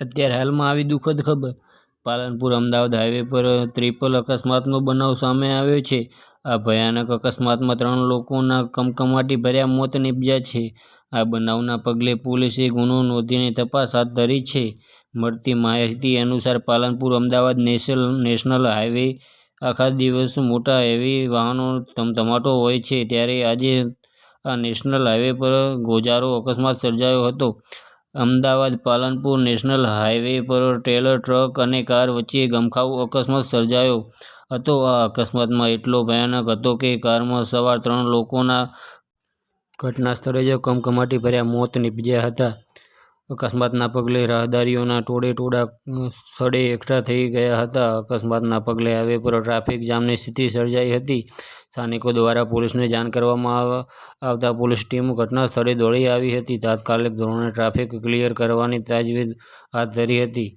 અત્યારે હાલમાં આવી દુઃખદ ખબર. પાલનપુર અમદાવાદ હાઈવે પર ત્રિપલ અકસ્માતનો બનાવ સામે આવ્યો છે. આ ભયાનક અકસ્માતમાં ત્રણ લોકોના કમકમાટી ભર્યા મોત નીપજ્યા છે. આ બનાવના પગલે પોલીસે ગુનો નોંધીને તપાસ હાથ ધરી છે. મળતી માહિતી અનુસાર Palanpur Ahmedabad national national highway આખા દિવસ મોટા હેવી વાહનો ધમધમાટો હોય છે. ત્યારે આજે આ નેશનલ હાઈવે પર ગોજારો અકસ્માત સર્જાયો હતો. અમદાવાદ પાલનપુર નેશનલ હાઇવે પર ટ્રેલર ટ્રક અને કાર વચ્ચે ગમખાવ અકસ્માત સર્જાયો હતો. આ અકસ્માતમાં એટલો ભયાનક હતો કે કારમાં સવાર ત્રણ લોકોના ઘટના સ્થળે જ કમકમાટી ભર્યા, મોત નીપજ્યા હતા. અકસ્માતના પગલે રાહદારીઓના ટોળે ટોળા સ્થળે એકઠા થઈ ગયા હતા. અકસ્માતના પગલે હાઈવે પર ટ્રાફિક જામની સ્થિતિ સર્જાઈ હતી. સ્થાનિકો દ્વારા પોલીસને જાણ કરવામાં આવતા પોલીસ ટીમ ઘટના સ્થળે દોડી આવી હતી. તાત્કાલિક ધોરણે ટ્રાફિક ક્લિયર કરવાની તજવીજ હાથ ધરી હતી.